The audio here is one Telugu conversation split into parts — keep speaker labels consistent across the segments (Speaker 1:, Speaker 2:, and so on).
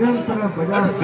Speaker 1: નિરંતર બધા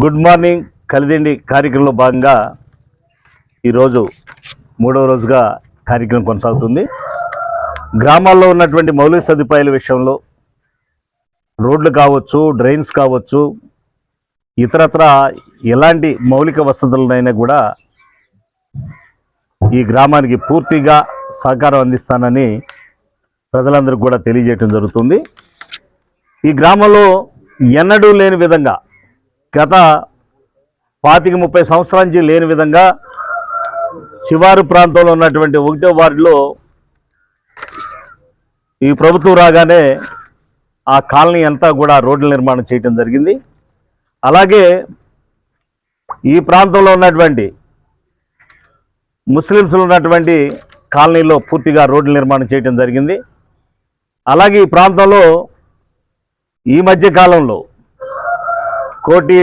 Speaker 2: గుడ్ మార్నింగ్ కలిదిండి కార్యక్రమంలో భాగంగా ఈరోజు మూడవ రోజుగా కార్యక్రమం కొనసాగుతుంది. గ్రామాల్లో ఉన్నటువంటి మౌలిక సదుపాయాల విషయంలో రోడ్లు కావచ్చు డ్రైన్స్ కావచ్చు ఇతరత్ర ఎలాంటి మౌలిక వసతులనైనా కూడా ఈ గ్రామానికి పూర్తిగా సహకారం అందిస్తానని ప్రజలందరికీ కూడా తెలియజేయటం జరుగుతుంది. ఈ గ్రామంలో ఎన్నడూ లేని విధంగా గత పాతిక ముప్పై సంవత్సరాల నుంచి లేని విధంగా శివారు ప్రాంతంలో ఉన్నటువంటి ఒకటో వార్డులో ఈ ప్రభుత్వం రాగానే ఆ కాలనీ అంతా కూడా రోడ్ల నిర్మాణం చేయటం జరిగింది. అలాగే ఈ ప్రాంతంలో ఉన్నటువంటి ముస్లిమ్స్లో ఉన్నటువంటి కాలనీలో పూర్తిగా రోడ్ల నిర్మాణం చేయటం జరిగింది. అలాగే ఈ ప్రాంతంలో ఈ మధ్య కాలంలో కోటి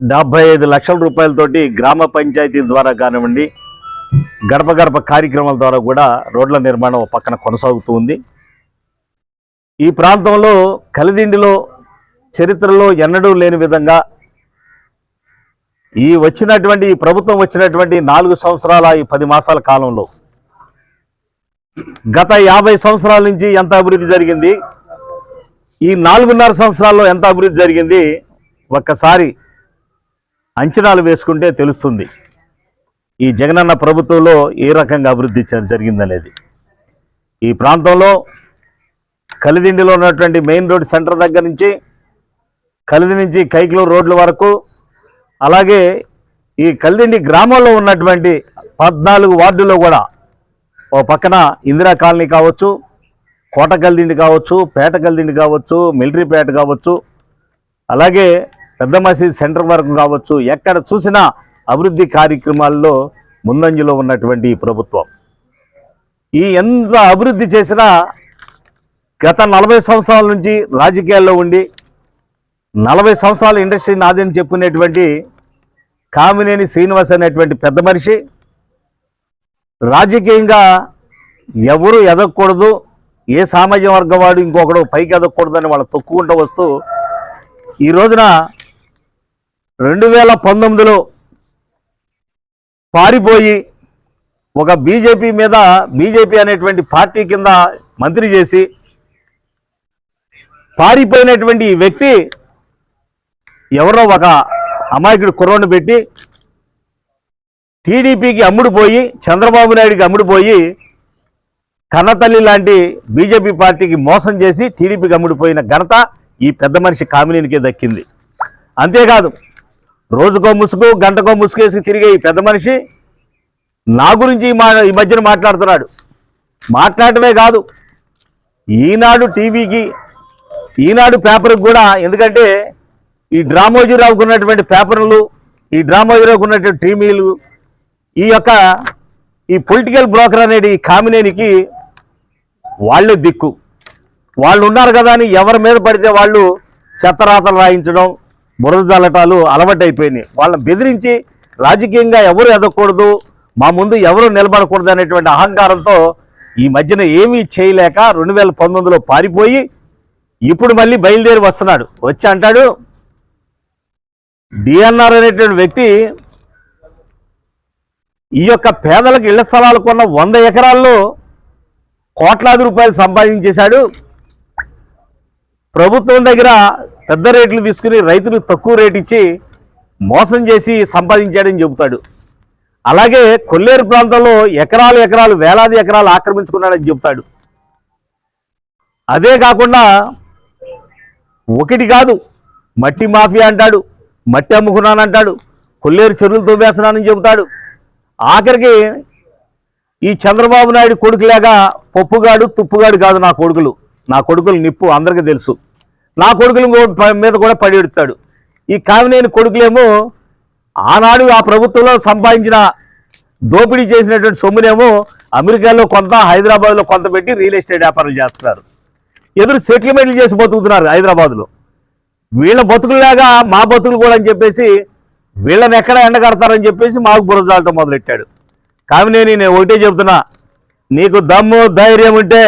Speaker 2: డెబ్బై ఐదు లక్షల రూపాయలతోటి గ్రామ పంచాయతీ ద్వారా కానివ్వండి గడప గడప కార్యక్రమాల ద్వారా కూడా రోడ్ల నిర్మాణం పక్కన కొనసాగుతూ ఉంది. ఈ ప్రాంతంలో కలిదిండిలో చరిత్రలో ఎన్నడూ లేని విధంగా ఈ వచ్చినటువంటి ఈ ప్రభుత్వం వచ్చినటువంటి నాలుగు సంవత్సరాల ఈ పది మాసాల కాలంలో గత యాభై సంవత్సరాల నుంచి ఎంత అభివృద్ధి జరిగింది ఈ నాలుగున్నర సంవత్సరాల్లో ఎంత అభివృద్ధి జరిగింది? ఒక్కసారి అంచనాలు వేసుకుంటే తెలుస్తుంది. ఈ జగనన్న ప్రభుత్వంలో ఏ రకంగా అభివృద్ధి జరిగిందనేది. ఈ ప్రాంతంలో కలిదిండిలో ఉన్నటువంటి మెయిన్ రోడ్ సెంటర్ దగ్గర నుంచి కలిది నుంచి కైకిలూరు రోడ్ల వరకు అలాగే ఈ కలిదిండి గ్రామంలో ఉన్నటువంటి పద్నాలుగు వార్డులో కూడా ఓ పక్కన ఇందిరా కాలనీ కావచ్చు కోటగల్దిండి కావచ్చు పేట కావచ్చు కావచ్చు మిలిటరీపేట కావచ్చు అలాగే పెద్ద మసీద్ సెంటర్ వరకు కావచ్చు ఎక్కడ చూసినా అభివృద్ధి కార్యక్రమాల్లో ముందంజలో ఉన్నటువంటి ఈ ప్రభుత్వం. ఈ ఎంత అభివృద్ధి చేసినా గత నలభై సంవత్సరాల నుంచి రాజకీయాల్లో ఉండి నలభై సంవత్సరాల ఇండస్ట్రీ నాదని చెప్పుకునేటువంటి కామినేని శ్రీనివాస్ అనేటువంటి పెద్ద మనిషి రాజకీయంగా ఎవరు ఎదగకూడదు ఏ సామాజిక వర్గం వాడు ఇంకొకడు పైకి ఎదగకూడదని వాళ్ళు తొక్కుకుంటూ వస్తూ ఈ రోజున రెండు వేల పంతొమ్మిదిలో పారిపోయి ఒక బీజేపీ మీద బీజేపీ అనేటువంటి పార్టీ కింద మంత్రి చేసి పారిపోయినటువంటి ఈ వ్యక్తి ఎవరో ఒక అమాయకుడు కుర్రోని పెట్టి టీడీపీకి అమ్ముడుపోయి చంద్రబాబు నాయుడికి అమ్ముడుపోయి కన్నతల్లి లాంటి బీజేపీ పార్టీకి మోసం చేసి టీడీపీ గమ్ముడిపోయిన ఘనత ఈ పెద్ద మనిషి కామినేనికే దక్కింది. అంతేకాదు రోజుకో ముసుగు గంటకో ముసుగేసి తిరిగే ఈ పెద్ద మనిషి నా గురించి ఈ మా ఈ మధ్యన మాట్లాడుతున్నాడు. మాట్లాడటమే కాదు ఈనాడు టీవీకి ఈనాడు పేపర్కి కూడా ఎందుకంటే ఈ డ్రామోజీరావుకు ఉన్నటువంటి పేపర్లు ఈ డ్రామోజీరావుకు ఉన్నటువంటి టీవీలు ఈ యొక్క ఈ పొలిటికల్ బ్రోకర్ అనేది ఈ కామినేనికి వాళ్ళే దిక్కు. వాళ్ళు ఉన్నారు కదా అని ఎవరి మీద పడితే వాళ్ళు చెత్తరాతలు రాయించడం బురద జల్లటాలు అలవాటైపోయినాయి. వాళ్ళని బెదిరించి రాజకీయంగా ఎవరు ఎదగకూడదు మా ముందు ఎవరు నిలబడకూడదు అనేటువంటి అహంకారంతో ఈ మధ్యన ఏమీ చేయలేక రెండు వేల పంతొమ్మిదిలో పారిపోయి ఇప్పుడు మళ్ళీ బయలుదేరి వస్తున్నాడు. వచ్చి అంటాడు డిఎన్ఆర్ అనేటువంటి వ్యక్తి ఈ యొక్క పేదలకు ఇళ్ళ స్థలాలు కొన్న వంద ఎకరాల్లో కోట్లాది రూపాయలు సంపాదించేశాడు. ప్రభుత్వం దగ్గర పెద్ద రేట్లు తీసుకుని రైతులు తక్కువ రేటు ఇచ్చి మోసం చేసి సంపాదించాడని చెబుతాడు. అలాగే కొల్లేరు ప్రాంతంలో ఎకరాలు ఎకరాలు వేలాది ఎకరాలు ఆక్రమించుకున్నాడని చెబుతాడు. అదే కాకుండా ఒకటి కాదు మట్టి మాఫియా అంటాడు మట్టి అమ్ముకున్నానంటాడు కొల్లేరు చెరువులు తవ్వేస్తున్నానని చెబుతాడు. ఆఖరికి ఈ చంద్రబాబు నాయుడు కొడుకులాగా పప్పుగాడు తుప్పుగాడు కాదు నా కొడుకులు. నా కొడుకులు నిప్పు అందరికీ తెలుసు. నా కొడుకులు మీద కూడా పడి ఎడుతాడు. ఈ కామినేని కొడుకులేమో ఆనాడు ఆ ప్రభుత్వంలో సంపాదించిన దోపిడీ చేసినటువంటి సొమ్మునేమో అమెరికాలో కొంత హైదరాబాద్లో కొంత పెట్టి రియల్ ఎస్టేట్ వ్యాపారాలు చేస్తున్నారు. ఎదురు సెటిల్మెంట్లు చేసి బతుకుతున్నారు హైదరాబాద్లో. వీళ్ళ బతుకులాగా మా బతుకులు కూడా అని చెప్పేసి వీళ్ళని ఎక్కడ ఎండగడతారని చెప్పేసి మాకు బురజాలటం మొదలెట్టాడు. కామినేని నేను ఒకటే చెబుతున్నా నీకు దమ్ము ధైర్యం ఉంటే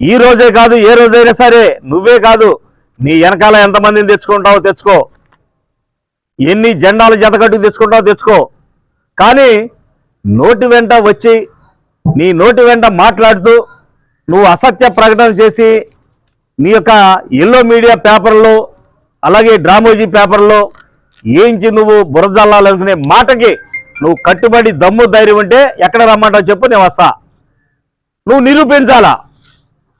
Speaker 2: ఈ రోజే కాదు ఏ రోజైనా సరే నువ్వే కాదు నీ వెనకాల ఎంతమందిని తెచ్చుకుంటావో తెచ్చుకో. ఎన్ని జెండాలు జతకట్టుకు తెచ్చుకుంటావో తెచ్చుకో. కానీ నోటి వెంట వచ్చి నీ నోటి వెంట మాట్లాడుతూ నువ్వు అసత్య ప్రకటన చేసి నీ యొక్క ఎల్లో మీడియా పేపర్లో అలాగే డ్రామోజీ పేపర్లో ఏంచి నువ్వు బురజల్లాలనుకునే మాటకి నువ్వు కట్టుబడి దమ్ము ధైర్యం ఉంటే ఎక్కడ రమ్మంటావు చెప్పు నేను వస్తా. నువ్వు నిరూపించాలా?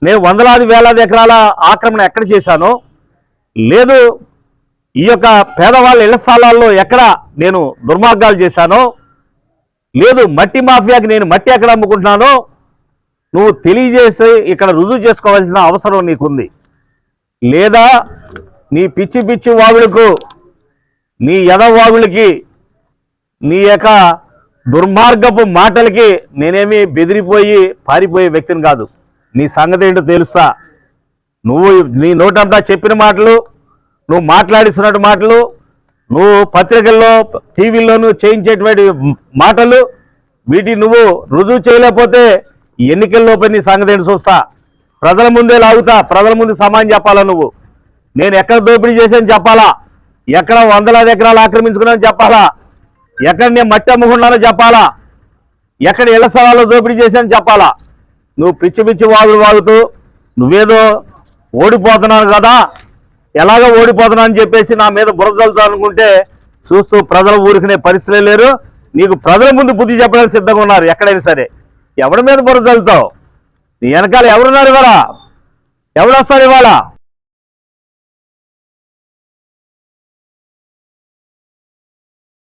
Speaker 2: నేను వందలాది వేలాది ఎకరాల ఆక్రమణ ఎక్కడ చేశాను లేదు ఈ యొక్క పేదవాళ్ళ ఇళ్ళ స్థలాల్లో ఎక్కడ నేను దుర్మార్గాలు చేశానో లేదు మట్టి మాఫియాకి నేను మట్టి ఎక్కడ అమ్ముకుంటున్నానో నువ్వు తెలియజేసి ఇక్కడ రుజువు చేసుకోవాల్సిన అవసరం నీకుంది. లేదా నీ పిచ్చి పిచ్చి వాగులకు నీ ఎదవాగులకి నీ యొక్క దుర్మార్గపు మాటలకి నేనేమి బెదిరిపోయి పారిపోయే వ్యక్తిని కాదు. నీ సంగతి ఏంటో తెలుస్తా. నువ్వు నీ నోటంతా చెప్పిన మాటలు నువ్వు మాట్లాడిస్తున్నట్టు మాటలు నువ్వు పత్రికల్లో టీవీల్లోనూ చేయించేటువంటి మాటలు వీటి నువ్వు రుజువు చేయలేకపోతే ఎన్నికల్లోపై నీ సంగతి ఏంటి చూస్తా. ప్రజల ముందే లాగుతా ప్రజల ముందు సమానం చెప్పాలా నువ్వు? నేను ఎక్కడ దోపిడీ చేశాను చెప్పాలా? ఎక్కడ వందలాది ఎకరాలు ఆక్రమించుకున్నాను చెప్పాలా? ఎక్కడ నేను మట్టి అమ్ముకున్నానో చెప్పాలా? ఎక్కడ ఇళ్ళ స్థలాల్లో దోపిడీ చేశాను చెప్పాలా? నువ్వు పిచ్చి పిచ్చి వాగులు వాగుతూ నువ్వేదో ఓడిపోతున్నాను కదా ఎలాగో ఓడిపోతున్నా అని చెప్పేసి నా మీద బురదలుతా అనుకుంటే చూస్తూ ప్రజల ఊరికనే పరిస్థితులే లేరు. నీకు ప్రజల ముందు బుద్ధి చెప్పడానికి సిద్ధంగా ఉన్నారు ఎక్కడైనా సరే. ఎవరి మీద బురదలుతావు నీ వెనకాల ఎవరున్నారు ఇవాళ? ఎవరు వస్తారు ఇవాళ?